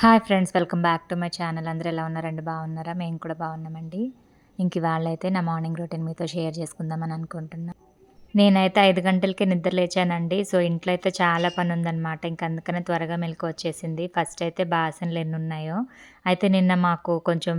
Hi friends welcome back to my channel. అందరూ ఎలా ఉన్నారండి బాగున్నారా? మేము కూడా బాగున్నామండి. ఇంక వాళ్ళైతే నా మార్నింగ్ రొటీన్ మీతో షేర్ చేసుకుందామని అనుకుంటున్నాను నేనైతే ఐదు గంటలకి నిద్ర లేచానండి. సో ఇంట్లో అయితే చాలా పని ఉందన్నమాట ఇంక అందుకనే త్వరగా మెలకు వచ్చేసింది. ఫస్ట్ అయితే బాసనలు ఎన్ని ఉన్నాయో. అయితే నిన్న మాకు కొంచెం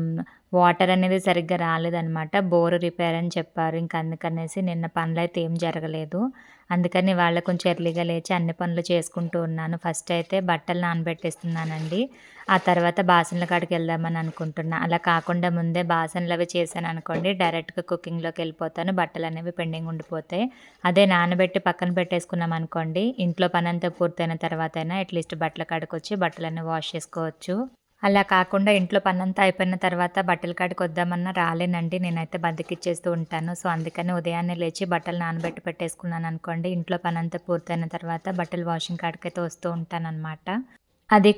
వాటర్ అనేది సరిగ్గా రాలేదనమాట బోరు రిపేర్ అని చెప్పారు. ఇంక అందుకనేసి నిన్న పనులు అయితే ఏం జరగలేదు. అందుకని వాళ్ళ కొంచెం ఎర్లీగా లేచి అన్ని పనులు చేసుకుంటూ ఉన్నాను. ఫస్ట్ అయితే బట్టలు నానబెట్టేస్తున్నానండి. ఆ తర్వాత బాసనల కాడికి వెళ్దామని అనుకుంటున్నా. అలా కాకుండా ముందే బాసనలు అవి చేశాను అనుకోండి డైరెక్ట్గా కుకింగ్లోకి వెళ్ళిపోతాను. బట్టలు అనేవి పెండింగ్ ఉండిపోతాయి. అదే నానబెట్టి పక్కన పెట్టేసుకున్నాం అనుకోండి ఇంట్లో పని అంతా పూర్తయిన తర్వాత అయినా అట్లీస్ట్ బట్టల కాడికి వచ్చి బట్టలన్నీ వాష్ చేసుకోవచ్చు. అలా కాకుండా ఇంట్లో పనంతా అయిపోయిన తర్వాత బట్టల కాడికి వద్దామన్నా రాలేనండి. నేనైతే బద్దకిచ్చేస్తూ ఉంటాను. సో అందుకని ఉదయాన్నే లేచి బట్టలు నానబెట్టి పెట్టేసుకున్నాను అనుకోండి. ఇంట్లో పనంతా పూర్తయిన తర్వాత బట్టలు వాషింగ్ కాడికైతే వస్తూ ఉంటాను అనమాట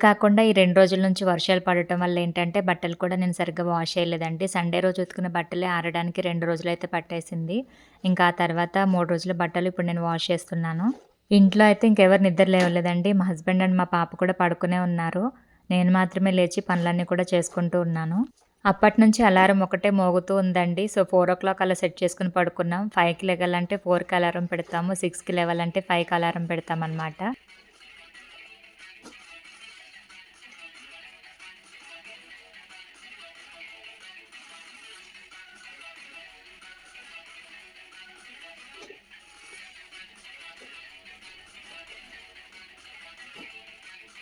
కాకుండా ఈ రెండు రోజుల నుంచి వర్షాలు పడటం వల్ల ఏంటంటే బట్టలు కూడా నేను సరిగ్గా వాష్ చేయలేదండి. సండే రోజు ఉతుకున్న బట్టలే ఆరడానికి రెండు రోజులు అయితే పట్టేసింది. ఇంకా ఆ తర్వాత మూడు రోజుల బట్టలు ఇప్పుడు నేను వాష్ చేస్తున్నాను. ఇంట్లో అయితే ఇంకెవరు నిద్ర లేవలేదండి. మా హస్బెండ్ అండ్ మా పాప కూడా పడుకునే ఉన్నారు. నేను మాత్రమే లేచి పనులన్నీ కూడా చేసుకుంటూ ఉన్నాను. అప్పటి నుంచి అలారం ఒకటే మోగుతూ ఉందండి. సో ఫోర్ ఓ క్లాక్ అలా సెట్ చేసుకుని పడుకున్నాం. ఫైవ్కి లెగాలంటే ఫోర్కి అలారం పెడతాము. సిక్స్కి లేవాలంటే ఫైవ్కి అలారం పెడతాం అనమాట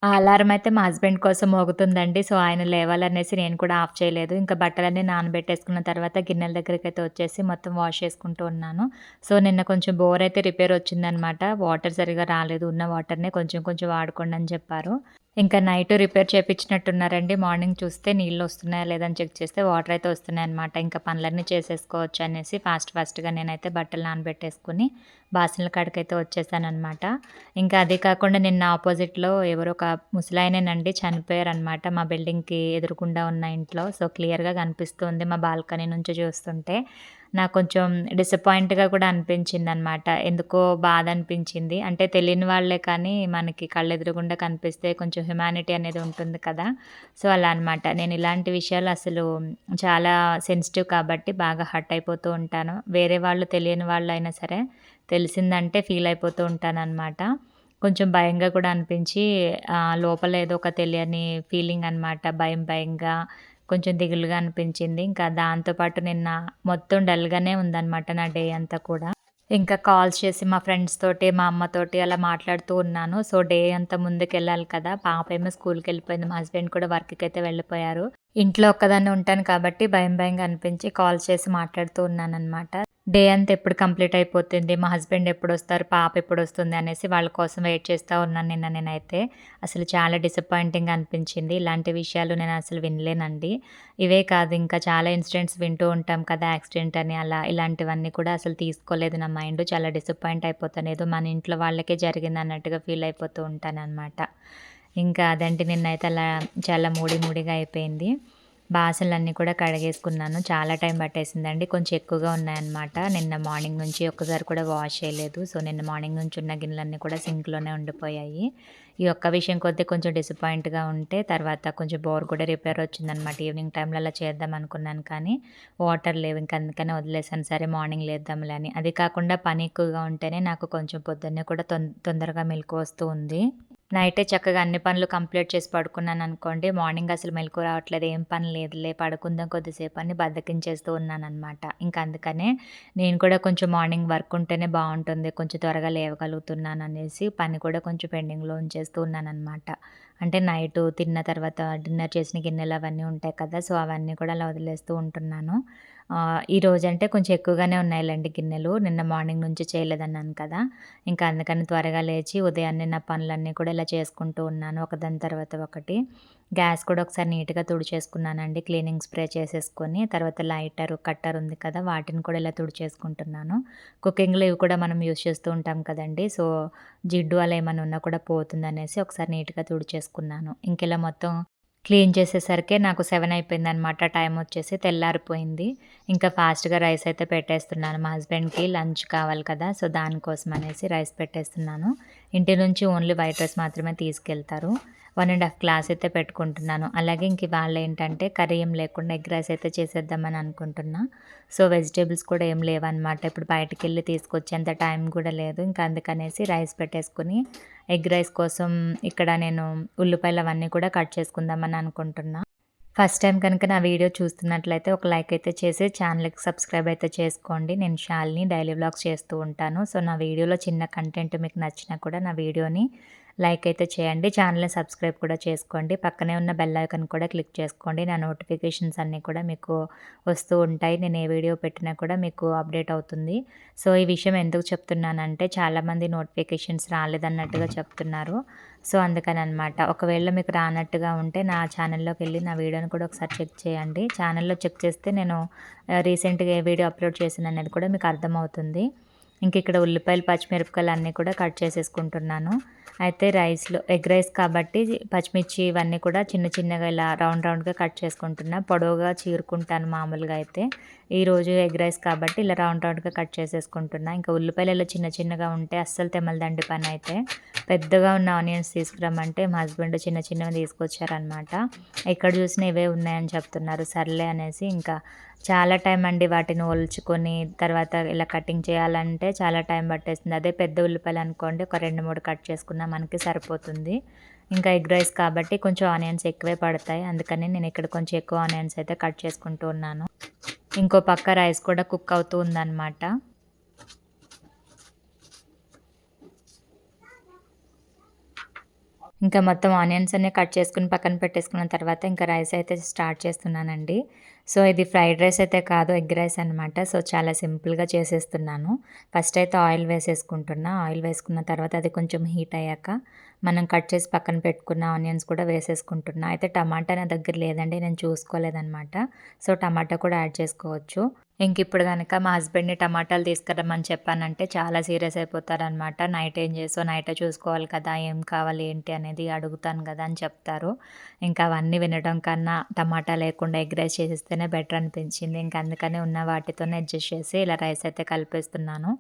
ఆ అలారం అయితే మా హస్బెండ్ కోసం మోగుతుందండి. సో, ఆయన లేవాలనేసి నేను కూడా ఆఫ్ చేయలేదు. ఇంకా బట్టలన్నీ నానబెట్టేసుకున్న తర్వాత గిన్నెల దగ్గరికి అయితే వచ్చేసి మొత్తం వాష్ చేసుకుంటూ ఉన్నాను. సో, నిన్న కొంచెం బోర్ అయితే రిపేర్ వచ్చిందనమాట. వాటర్ సరిగా రాలేదు. ఉన్న వాటర్‌నే కొంచెం కొంచెం వాడుకోండి అని చెప్పారు. ఇంకా నైట్ రిపేర్ చేయించినట్టున్నారండి మార్నింగ్ చూస్తే నీళ్ళు వస్తున్నాయా లేదని చెక్ చేస్తే వాటర్ అయితే వస్తున్నాయి అనమాట ఇంకా పనులన్నీ చేసేసుకోవచ్చు అనేసి ఫాస్ట్ ఫాస్ట్‌గా నేనైతే బట్టలు నానబెట్టేసుకుని బాసనల కాడికైతే వచ్చేసానమాట ఇంకా అదే కాకుండా నిన్న ఆపోజిట్‌లో ఎవరో ఒక ముసలాయనేనండి చనిపోయారనమాట. మా బిల్డింగ్‌కి ఎదురుగుండా ఉన్న ఇంట్లో. సో, క్లియర్‌గా కనిపిస్తుంది మా బాల్కనీ నుంచి చూస్తుంటే. నాకు కొంచెం డిసప్పాయింట్‌గా కూడా అనిపించింది అనమాట ఎందుకో బాధ అనిపించింది. అంటే తెలియని వాళ్ళే కానీ మనకి కళ్ళెదురుగుండా కనిపిస్తే కొంచెం హ్యుమానిటీ అనేది ఉంటుంది కదా! సో, అలా అనమాట. నేను ఇలాంటి విషయాలు అసలు చాలా సెన్సిటివ్ కాబట్టి బాగా హర్ట్ అయిపోతూ ఉంటాను. వేరే వాళ్ళు తెలియని వాళ్ళైనా సరే తెలిసిందంటే ఫీల్ అయిపోతూ ఉంటాననమాట. కొంచెం భయంగా కూడా అనిపించి లోపల ఏదో ఒక తెలియని ఫీలింగ్ అనమాట. భయం భయంగా కొంచెం దిగులుగా అనిపించింది. ఇంకా దాంతో పాటు నిన్న మొత్తం డల్‌గానే ఉందన్నమాట నా డే అంతా కూడా. ఇంకా కాల్స్ చేసి మా ఫ్రెండ్స్ తోటి, మా అమ్మతోటి అలా మాట్లాడుతూ ఉన్నాను. సో, డే అంతా ముందుకెళ్ళాలి కదా! పాప ఏమో స్కూల్కి వెళ్ళిపోయింది మా హస్బెండ్ కూడా వర్క్‌కైతే వెళ్ళిపోయారు. ఇంట్లో ఒక్కదాన్ని ఉంటాను కాబట్టి భయం భయంగా అనిపించి కాల్ చేసి మాట్లాడుతూ ఉన్నాననమాట. డే అంతా ఎప్పుడు కంప్లీట్ అయిపోతుంది, మా హస్బెండ్ ఎప్పుడొస్తారు, పాప ఎప్పుడొస్తుంది అనేసి వాళ్ళ కోసం వెయిట్ చేస్తూ ఉన్నాను నిన్న నేనైతే. అసలు చాలా డిసప్పాయింటింగ్ అనిపించింది. ఇలాంటి విషయాలు నేను అసలు వినలేనండి. ఇవే కాదు ఇంకా చాలా ఇన్సిడెంట్స్ వింటూ ఉంటాం కదా! యాక్సిడెంట్ అని అలా ఇలాంటివన్నీ కూడా అసలు తీసుకోలేదు నా మైండ్. చాలా డిసప్పాయింట్ అయిపోతాను. ఏదో మన ఇంట్లో వాళ్ళకే జరిగింది అన్నట్టుగా ఫీల్ అయిపోతూ ఉంటాననమాట. ఇంకా అదండి నిన్నైతే అలా చాలా మూడి మూడిగా అయిపోయింది. బాసనలన్నీ కూడా కడిగేసుకున్నాను. చాలా టైం పట్టేసిందండి. కొంచెం ఎక్కువగా ఉన్నాయన్నమాట. నిన్న మార్నింగ్ నుంచి ఒక్కసారి కూడా వాష్ చేయలేదు. సో, నిన్న మార్నింగ్ నుంచి ఉన్న గిన్నెలన్నీ కూడా సింక్‌లోనే ఉండిపోయాయి. ఈ ఒక్క విషయం కొద్దీ కొంచెం డిసప్పాయింట్‌గా ఉంటే తర్వాత కొంచెం బోర్ కూడా రిపేర్ వచ్చిందనమాట. ఈవినింగ్ టైంలో అలా చేద్దాం అనుకున్నాను కానీ వాటర్ లేవు. ఇంక అందుకనే వదిలేసాను. సరే మార్నింగ్ లేద్దాంలే అని. అది కాకుండా పని ఎక్కువగా ఉంటేనే నాకు కొంచెం పొద్దున్నే కూడా తొం తొందరగా మెలకు వస్తూ ఉంది. నైటే చక్కగా అన్ని పనులు కంప్లీట్ చేసి పడుకున్నాను అనుకోండి మార్నింగ్ అసలు మెలుకువ రావట్లేదు. ఏం పని లేదులే పడుకుందాం కొద్దిసేపు అని బద్దకించేస్తూ ఉన్నానమాట ఇంకా అందుకనే నేను కూడా కొంచెం మార్నింగ్ వర్క్ ఉంటేనే బాగుంటుంది కొంచెం త్వరగా లేవగలుగుతున్నాను అనేసి పని కూడా కొంచెం పెండింగ్‌లో ఉంచేస్తూ ఉన్నానమాట అంటే నైట్ తిన్న తర్వాత డిన్నర్ చేసిన గిన్నెలు అవన్నీ ఉంటాయి కదా! సో, అవన్నీ కూడా అలా వదిలేస్తూ ఉంటున్నాను. ఆహ్, ఈరోజంటే కొంచెం ఎక్కువగానే ఉన్నాయిలెండి గిన్నెలు. నిన్న మార్నింగ్ నుంచి చేయలేదన్నాను కదా! ఇంకా అందుకని త్వరగా లేచి ఉదయాన్నే నా పనులన్నీ కూడా ఇలా చేసుకుంటూ ఉన్నాను. ఒకదాని తర్వాత ఒకటి. గ్యాస్ కూడా ఒకసారి నీట్‌గా తుడిచేసుకున్నానండి. క్లీనింగ్ స్ప్రే చేసేసుకొని తర్వాత లైటర్ కట్టర్ ఉంది కదా! వాటిని కూడా ఇలా తుడిచేసుకుంటున్నాను. కుకింగ్‌లో ఇవి కూడా మనం యూజ్ చేస్తూ ఉంటాం కదండీ! సో, జిడ్డు అలా ఏమన్నా ఉన్నా కూడా పోతుందనేసి ఒకసారి నీట్‌గా తుడిచేసుకున్నాను. ఇంకెలా మొత్తం క్లీన్ చేసేసరికే నాకు సెవెన్ అయిపోయింది అనమాట టైం వచ్చేసి తెల్లారిపోయింది. ఇంకా ఫాస్ట్‌గా రైస్ అయితే పెట్టేస్తున్నాను. మా హస్బెండ్‌కి లంచ్ కావాలి కదా! సో, దానికోసం అనేసి రైస్ పెట్టేస్తున్నాను. ఇంటి నుంచి ఓన్లీ వైట్ రైస్ మాత్రమే తీసుకెళ్తారు. వన్ అండ్ హాఫ్ గ్లాస్ అయితే పెట్టుకుంటున్నాను. అలాగే ఇంక ఇవాళ ఏంటంటే కర్రీ ఏం లేకుండా ఎగ్ రైస్ అయితే చేసేద్దామని అనుకుంటున్నా. సో వెజిటేబుల్స్ కూడా ఏం లేవన్నమాట. ఇప్పుడు బయటికి వెళ్ళి తీసుకొచ్చేంత టైం కూడా లేదు. ఇంకా అందుకనేసి రైస్ పెట్టేసుకుని ఎగ్ రైస్ కోసం ఇక్కడ నేను ఉల్లిపాయలు అవన్నీ కూడా కట్ చేసుకుందామని అనుకుంటున్నా. ఫస్ట్ టైం కనుక నా వీడియో చూస్తున్నట్లయితే ఒక లైక్ అయితే చేసి ఛానల్కి సబ్స్క్రైబ్ అయితే చేసుకోండి. నేను షాల్ని డైలీ వ్లాగ్స్ చేస్తూ ఉంటాను. సో నా వీడియోలో చిన్న కంటెంట్ మీకు నచ్చినా కూడా నా వీడియోని లైక్ అయితే చేయండి. ఛానల్ని సబ్స్క్రైబ్ కూడా చేసుకోండి. పక్కనే ఉన్న బెల్ ఐకన్ కూడా క్లిక్ చేసుకోండి. నా నోటిఫికేషన్స్ అన్నీ కూడా మీకు వస్తూ ఉంటాయి. నేను ఏ వీడియో పెట్టినా కూడా మీకు అప్డేట్ అవుతుంది. సో ఈ విషయం ఎందుకు చెప్తున్నానంటే చాలామంది నోటిఫికేషన్స్ రాలేదన్నట్టుగా చెప్తున్నారు. సో అందుకని అనమాట ఒకవేళ మీకు రానట్టుగా ఉంటే నా ఛానల్లోకి వెళ్ళి నా వీడియోని కూడా ఒకసారి చెక్ చేయండి. ఛానల్లో చెక్ చేస్తే నేను రీసెంట్గా ఏ వీడియో అప్లోడ్ చేసిన అనేది కూడా మీకు అర్థమవుతుంది. ఇంక ఇక్కడ ఉల్లిపాయలు పచ్చిమిరపకాయలు అన్నీ కూడా కట్ చేసేసుకుంటున్నాను. అయితే రైస్లో ఎగ్ రైస్ కాబట్టి పచ్చిమిర్చి ఇవన్నీ కూడా చిన్న చిన్నగా ఇలా రౌండ్ రౌండ్గా కట్ చేసుకుంటున్నా. పొడవుగా చీరుకుంటాను మామూలుగా అయితే. ఈరోజు ఎగ్ రైస్ కాబట్టి ఇలా రౌండ్ రౌండ్గా కట్ చేసేసుకుంటున్నా. ఇంకా ఉల్లిపాయలు ఇలా చిన్న చిన్నగా ఉంటే అస్సలు తెమ్మలదండి పని అయితే. పెద్దగా ఉన్న ఆనియన్స్ తీసుకురమ్మంటే మా హస్బెండ్ చిన్న చిన్నవి తీసుకొచ్చారనమాట ఎక్కడ చూసినా ఇవే ఉన్నాయని చెప్తున్నారు. సర్లే అనేసి ఇంకా చాలా టైం అండి వాటిని ఒలుచుకొని తర్వాత ఇలా కటింగ్ చేయాలంటే చాలా టైం పట్టేస్తుంది. అదే పెద్ద ఉల్లిపాయలు అనుకోండి ఒక రెండు మూడు కట్ చేసుకున్నా మనకి సరిపోతుంది. ఇంకా ఎగ్ రైస్ కాబట్టి కొంచెం ఆనియన్స్ ఎక్కువే పడతాయి. అందుకని నేను ఇక్కడ కొంచెం ఎక్కువ ఆనియన్స్ అయితే కట్ చేసుకుంటూ ఉన్నాను. ఇంకో పక్క రైస్ కూడా కుక్ అవుతూ ఉందన్నమాట. ఇంకా మొత్తం ఆనియన్స్ అన్నీ కట్ చేసుకుని పక్కన పెట్టేసుకున్న తర్వాత ఇంకా రైస్ అయితే స్టార్ట్ చేస్తున్నానండి. సో ఇది ఫ్రైడ్ రైస్ అయితే కాదు ఎగ్ రైస్ అనమాట సో చాలా సింపుల్గా చేసేస్తున్నాను. ఫస్ట్ అయితే ఆయిల్ వేసేసుకుంటున్నా. ఆయిల్ వేసుకున్న తర్వాత అది కొంచెం హీట్ అయ్యాక మనం కట్ చేసి పక్కన పెట్టుకున్న ఆనియన్స్ కూడా వేసేసుకుంటున్నా. అయితే టమాటా నా దగ్గర లేదండి నేను చూసుకోలేదనమాట సో టమాటా కూడా యాడ్ చేసుకోవచ్చు. ఇంక ఇప్పుడు కనుక మా హస్బెండ్ని టమాటాలు తీసుకురమ్మని చెప్పానంటే చాలా సీరియస్ అయిపోతారనమాట నైట్ ఏం చేసో నైటే చూసుకోవాలి కదా ఏం కావాలి ఏంటి అనేది అడుగుతాను కదా అని చెప్తారు. ఇంకా అవన్నీ వినడం కన్నా టమాటా లేకుండా ఎగ్ రైస్ చేసేస్తేనే బెటర్ అనిపించింది. ఇంకా అందుకనే ఉన్న వాటితోనే అడ్జస్ట్ చేసి ఇలా రైస్ అయితే కలిపేస్తున్నాను.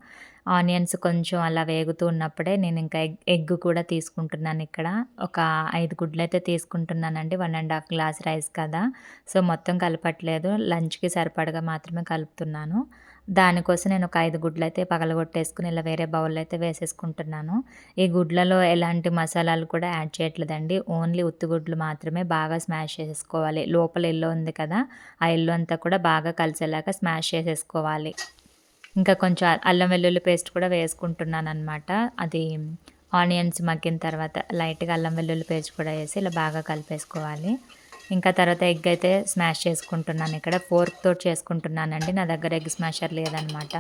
ఆనియన్స్ కొంచెం అలా వేగుతూ ఉన్నప్పుడే నేను ఇంకా ఎగ్ ఎగ్ కూడా తీసుకుంటున్నాను ఇక్కడ. ఒక ఐదు గుడ్లు అయితే తీసుకుంటున్నానండి. One and half glass rice కదా. సో మొత్తం కలపట్లేదు. లంచ్కి సరిపడగా మాత్రమే కలుపుతున్నాను. దానికోసం నేను ఒక ఐదు గుడ్లు అయితే పగలగొట్టేసుకుని ఇలా వేరే బౌల్లో అయితే వేసేసుకుంటున్నాను. ఈ గుడ్లలో ఎలాంటి మసాలాలు కూడా యాడ్ చేయట్లేదండి. ఓన్లీ ఉత్తిగుడ్లు మాత్రమే బాగా స్మాష్ చేసేసుకోవాలి. లోపల ఎల్లో ఉంది కదా ఆ ఎల్లో అంతా కూడా బాగా కలిసేలాగా స్మాష్ చేసేసుకోవాలి. ఇంకా కొంచెం అల్లం వెల్లుల్లి పేస్ట్ కూడా వేసుకుంటున్నాను అనమాట అది ఆనియన్స్ మగ్గిన తర్వాత లైట్గా అల్లం వెల్లుల్లి పేస్ట్ కూడా వేసి ఇలా బాగా కలిపేసుకోవాలి. ఇంకా తర్వాత ఎగ్ అయితే స్మాష్ చేసుకుంటున్నాను ఇక్కడ. ఫోర్క్ తోటి చేసుకుంటున్నానండి. నా దగ్గర ఎగ్ స్మాషర్ లేదనమాట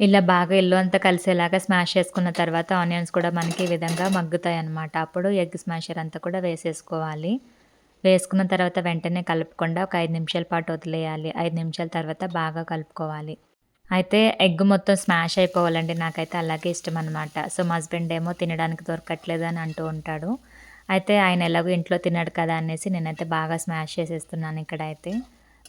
ఇలా బాగా ఎల్లో అంతా కలిసేలాగా స్మాష్ చేసుకున్న తర్వాత ఆనియన్స్ కూడా మనకి ఈ విధంగా మగ్గుతాయి అన్నమాట. అప్పుడు ఎగ్ స్మాషర్ అంతా కూడా వేసేసుకోవాలి. వేసుకున్న తర్వాత వెంటనే కలుపుకుండా ఒక ఐదు నిమిషాల పాటు వదిలేయాలి. ఐదు నిమిషాల తర్వాత బాగా కలుపుకోవాలి. అయితే ఎగ్ మొత్తం స్మాష్ అయిపోవాలండి. నాకైతే అలాగే ఇష్టం అనమాట సో మా హస్బెండ్ ఏమో తినడానికి దొరకట్లేదు అని అంటూ ఉంటాడు. అయితే ఆయన ఎలాగో ఇంట్లో తినడు కదా అనేసి నేనైతే బాగా స్మాష్ చేసేస్తున్నాను ఇక్కడ అయితే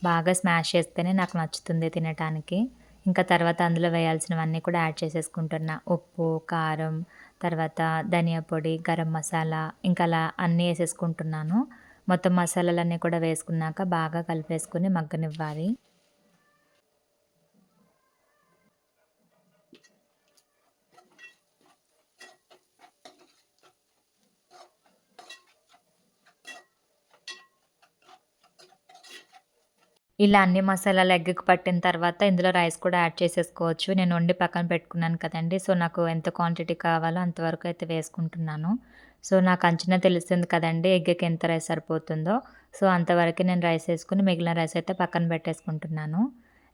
బాగా స్మాష్ చేస్తేనే నాకు నచ్చుతుంది తినటానికి. ఇంకా తర్వాత అందులో వేయాల్సినవన్నీ కూడా యాడ్ చేసేసుకుంటున్నా. ఉప్పు కారం తర్వాత ధనియా పొడి గరం మసాలా ఇంకా అలా అన్నీ వేసేసుకుంటున్నాను. మొత్తం మసాలాలన్నీ కూడా వేసుకున్నాక బాగా కలిపేసుకుని మగ్గనివ్వాలి. ఇలా అన్ని మసాలాలు ఎగ్‌కి పట్టిన తర్వాత ఇందులో రైస్ కూడా యాడ్ చేసేసుకోవచ్చు. నేను వండి పక్కన పెట్టుకున్నాను కదండీ! సో, నాకు ఎంత క్వాంటిటీ కావాలో అంతవరకు అయితే వేసుకుంటున్నాను. సో, నాకు అంచనా తెలుస్తుంది కదండీ! ఎగ్‌కి ఎంత రైస్ సరిపోతుందో. సో, అంతవరకు నేను రైస్ వేసుకుని మిగిలిన రైస్ అయితే పక్కన పెట్టేసుకుంటున్నాను.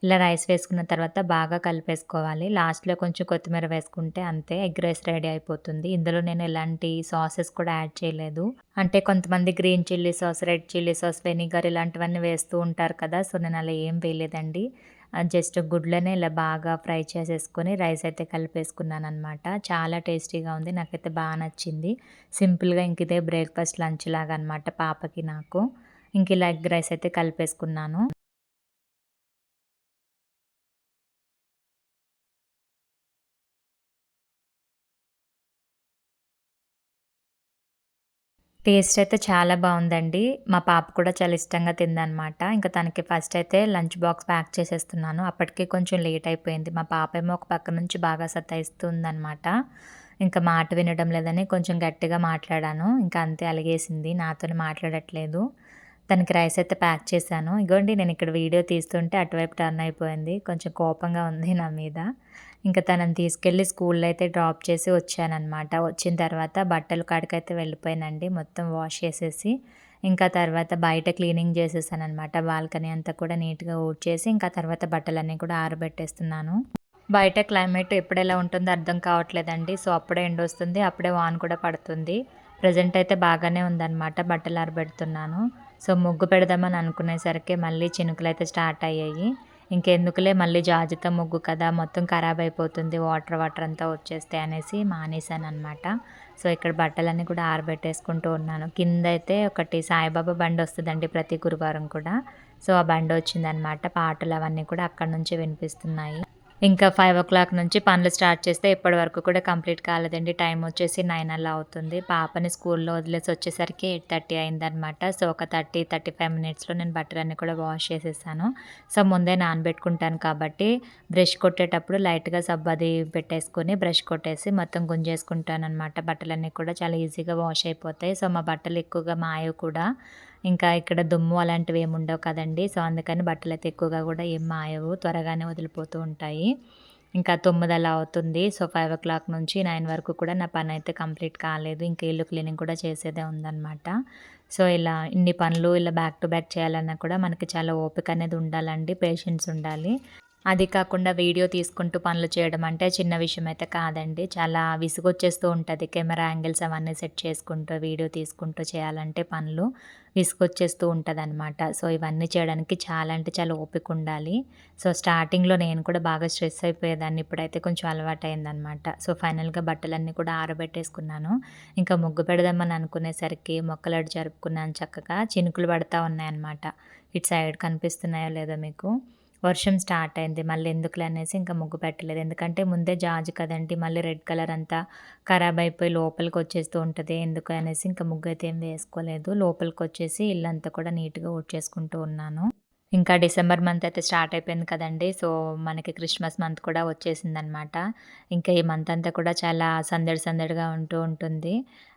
ఇలా రైస్ వేసుకున్న తర్వాత బాగా కలిపేసుకోవాలి. లాస్ట్లో కొంచెం కొత్తిమీర వేసుకుంటే అంతే ఎగ్ రైస్ రెడీ అయిపోతుంది. ఇందులో నేను ఎలాంటి సాసెస్ కూడా యాడ్ చేయలేదు. అంటే కొంతమంది green chilli sauce red chilli sauce vinegar ఇలాంటివన్నీ వేస్తూ ఉంటారు కదా సో నేను అలా ఏం వేయలేదండి. జస్ట్ గుడ్లనే ఇలా బాగా ఫ్రై చేసేసుకొని రైస్ అయితే కలిపేసుకున్నాను అనమాట చాలా టేస్టీగా ఉంది నాకైతే బాగా నచ్చింది. సింపుల్గా ఇంక ఇదే బ్రేక్ఫాస్ట్ లంచ్ లాగా అనమాట పాపకి నాకు. ఇంక ఇలా ఎగ్ రైస్ అయితే కలిపేసుకున్నాను. టేస్ట్ అయితే చాలా బాగుందండి. మా పాప కూడా చాలా ఇష్టంగా తిందనమాట ఇంకా తనకి ఫస్ట్ అయితే లంచ్ బాక్స్ ప్యాక్ చేసేస్తున్నాను. అప్పటికే కొంచెం లేట్ అయిపోయింది. మా పాప ఏమో ఒక పక్క నుంచి బాగా సతాయిస్తుందనమాట ఇంకా మాట వినడం లేదని కొంచెం గట్టిగా మాట్లాడాను. ఇంకా అంతే అలిగేసింది. నాతో మాట్లాడట్లేదు. తనకి రైస్ అయితే ప్యాక్ చేశాను. ఇగోండి నేను ఇక్కడ వీడియో తీస్తుంటే అటువైపు టర్న్ అయిపోయింది. కొంచెం కోపంగా ఉంది నా మీద. ఇంకా తనని తీసుకెళ్ళి స్కూల్లో అయితే డ్రాప్ చేసి వచ్చానమాట వచ్చిన తర్వాత బట్టలు కాడికైతే వెళ్ళిపోయానండి. మొత్తం వాష్ చేసేసి ఇంకా తర్వాత బయట క్లీనింగ్ చేసేసాను అనమాట బాల్కనీ అంతా కూడా నీట్గా ఊడ్చేసి ఇంకా తర్వాత బట్టలన్నీ కూడా ఆరబెట్టేస్తున్నాను. బయట క్లైమేట్ ఎప్పుడు ఎలా ఉంటుందో అర్థం కావట్లేదండి. సో అప్పుడే ఎండ వస్తుంది అప్పుడే వాన్ కూడా పడుతుంది. ప్రజెంట్ అయితే బాగానే ఉందన్నమాట బట్టలు ఆరబెడుతున్నాను. సో ముగ్గు పెడదామని అనుకునేసరికి మళ్ళీ చినుకులు అయితే స్టార్ట్ అయ్యాయి. ఇంకెందుకులే మళ్ళీ జాజిత ముగ్గు కదా మొత్తం ఖరాబ్ అయిపోతుంది వాటర్ వాటర్ అంతా వచ్చేస్తే అనేసి మానేశాను అనమాట సో ఇక్కడ బట్టలన్నీ కూడా ఆరబెట్టేసుకుంటూ ఉన్నాను. కింద అయితే ఒకటి సాయిబాబా బండి వస్తుందండి ప్రతి గురువారం కూడా. సో ఆ బండి వచ్చిందనమాట పాటలు అవన్నీ కూడా అక్కడ నుంచి వినిపిస్తున్నాయి. ఇంకా ఫైవ్ ఓ క్లాక్ నుంచి పనులు స్టార్ట్ చేస్తే ఇప్పటి వరకు కూడా కంప్లీట్ కాలేదండి. టైం వచ్చేసి నైన్ అలా అవుతుంది. పాపని స్కూల్లో వదిలేసి వచ్చేసరికి ఎయిట్ థర్టీ అయిందనమాట సో ఒక థర్టీ థర్టీ ఫైవ్ మినిట్స్లో నేను బట్టలన్నీ కూడా వాష్ చేసేసాను. సో ముందే నానబెట్టుకుంటాను కాబట్టి బ్రష్ కొట్టేటప్పుడు లైట్గా సబ్బది పెట్టేసుకొని బ్రష్ కొట్టేసి మొత్తం గుంజేసుకుంటాను అనమాట బట్టలన్నీ కూడా చాలా ఈజీగా వాష్ అయిపోతాయి. సో మా బట్టలు ఎక్కువగా మాయవు కూడా. ఇంకా ఇక్కడ దుమ్ము అలాంటివి ఏమి ఉండవు కదండి. సో అందుకని బట్టలు అయితే ఎక్కువగా కూడా ఏం మాయవు. త్వరగానే వదిలిపోతూ ఉంటాయి. ఇంకా తొమ్మిది అలా అవుతుంది. సో ఫైవ్ ఓ క్లాక్ నుంచి నైన్ వరకు కూడా నా పని అయితే కంప్లీట్ కాలేదు. ఇంకా ఇల్లు క్లీనింగ్ కూడా చేసేదే ఉందన్నమాట. సో ఇలా ఇన్ని పనులు ఇలా బ్యాక్ టు బ్యాక్ చేయాలన్నా కూడా మనకి చాలా ఓపిక అనేది ఉండాలండి. పేషెన్స్ ఉండాలి. అది కాకుండా వీడియో తీసుకుంటూ పనులు చేయడం అంటే చిన్న విషయం అయితే కాదండి. చాలా విసుగొచ్చేస్తూ ఉంటుంది. కెమెరా యాంగిల్స్ అవన్నీ సెట్ చేసుకుంటూ వీడియో తీసుకుంటూ చేయాలంటే పనులు విసుగొచ్చేస్తూ ఉంటుంది అనమాట సో ఇవన్నీ చేయడానికి చాలా అంటే చాలా ఓపిక ఉండాలి. సో స్టార్టింగ్లో నేను కూడా బాగా స్ట్రెస్ అయిపోయేదాన్ని. ఇప్పుడైతే కొంచెం అలవాటు అయిందనమాట సో ఫైనల్గా బట్టలన్నీ కూడా ఆరబెట్టేసుకున్నాను. ఇంకా ముగ్గు పెడదామని అనుకునేసరికి మొక్కలడి జరుపుకున్నాను చక్కగా. చినుకులు పడతా ఉన్నాయన్నమాట. ఇటు సైడ్ కనిపిస్తున్నాయో లేదో మీకు. వర్షం స్టార్ట్ అయింది. మళ్ళీ ఎందుకులే అనేసి ఇంకా ముగ్గు పెట్టలేదు. ఎందుకంటే ముందే జాజు కదండి మళ్ళీ రెడ్ కలర్ అంతా ఖరాబ్ అయిపోయి లోపలికి వచ్చేస్తూ ఉంటుంది. ఎందుకు అనేసి ఇంకా ముగ్గు అయితే ఏం వేసుకోలేదు. లోపలికి వచ్చేసి ఇల్లంతా కూడా నీట్గా ఊడ్చేసుకుంటూ ఉన్నాను. ఇంకా డిసెంబర్ మంత్ అయితే స్టార్ట్ అయిపోయింది కదండి. సో మనకి క్రిస్మస్ మంత్ కూడా వచ్చేసిందనమాట ఇంకా ఈ మంత్ అంతా కూడా చాలా సందడి సందడిగా ఉంటూ ఉంటుంది.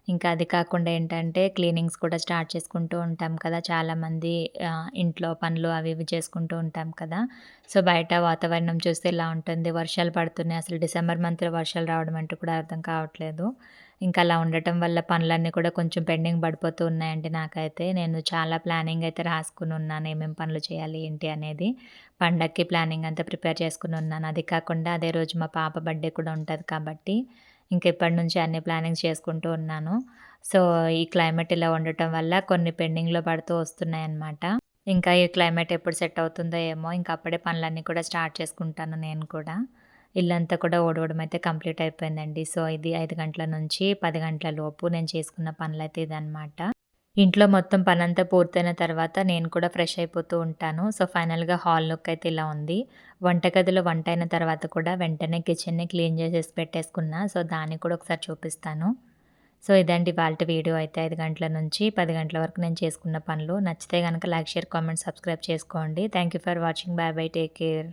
ఇంకా అది కాకుండా ఏంటంటే క్లీనింగ్స్ కూడా స్టార్ట్ చేసుకుంటూ ఉంటాం కదా. చాలామంది ఇంట్లో పనులు అవి ఇవి చేసుకుంటూ ఉంటాం కదా. సో బయట వాతావరణం చూస్తే ఇలా ఉంటుంది. వర్షాలు పడుతున్నాయి. అసలు డిసెంబర్ మంత్లో వర్షాలు రావడం అంటూ కూడా అర్థం కావట్లేదు. ఇంకా అలా ఉండటం వల్ల పనులన్నీ కూడా కొంచెం పెండింగ్ పడిపోతూ ఉన్నాయండి నాకైతే. నేను చాలా ప్లానింగ్ అయితే రాసుకుని ఉన్నాను ఏమేమి పనులు చేయాలి ఏంటి అనేది. పండక్కి ప్లానింగ్ అంతా ప్రిపేర్ చేసుకుని ఉన్నాను. అది కాకుండా అదే రోజు మా పాప బర్త్డే కూడా ఉంటుంది కాబట్టి ఇంక ఇప్పటి నుంచి అన్ని ప్లానింగ్స్ చేసుకుంటూ ఉన్నాను. సో ఈ క్లైమేట్ ఇలా ఉండటం వల్ల కొన్ని పెండింగ్లో పడుతూ వస్తున్నాయి అన్నమాట ఇంకా ఈ క్లైమేట్ ఎప్పుడు సెట్ అవుతుందో ఏమో ఇంకా అప్పుడే పనులన్నీ కూడా స్టార్ట్ చేసుకుంటాను నేను కూడా. ఇల్లంతా కూడా ఓడవడం అయితే కంప్లీట్ అయిపోయిందండి. సో ఇది ఐదు గంటల నుంచి పది గంటల లోపు నేను చేసుకున్న పనులు అయితే ఇదనమాట ఇంట్లో మొత్తం పనంతా పూర్తయిన తర్వాత నేను కూడా ఫ్రెష్ అయిపోతూ ఉంటాను. సో ఫైనల్గా హాల్ లుక్ అయితే ఇలా ఉంది. వంటగదిలో వంట అయిన తర్వాత కూడా వెంటనే కిచెన్ని క్లీన్ చేసేసి పెట్టేసుకున్నా. సో దాన్ని కూడా ఒకసారి చూపిస్తాను. సో ఇదండి వాళ్ళ వీడియో అయితే. ఐదు గంటల నుంచి పది గంటల వరకు నేను చేసుకున్న పనులు. నచ్చితే కనుక లైక్ షేర్ కామెంట్ సబ్స్క్రైబ్ చేసుకోండి. Thank you for watching. Bye bye take care.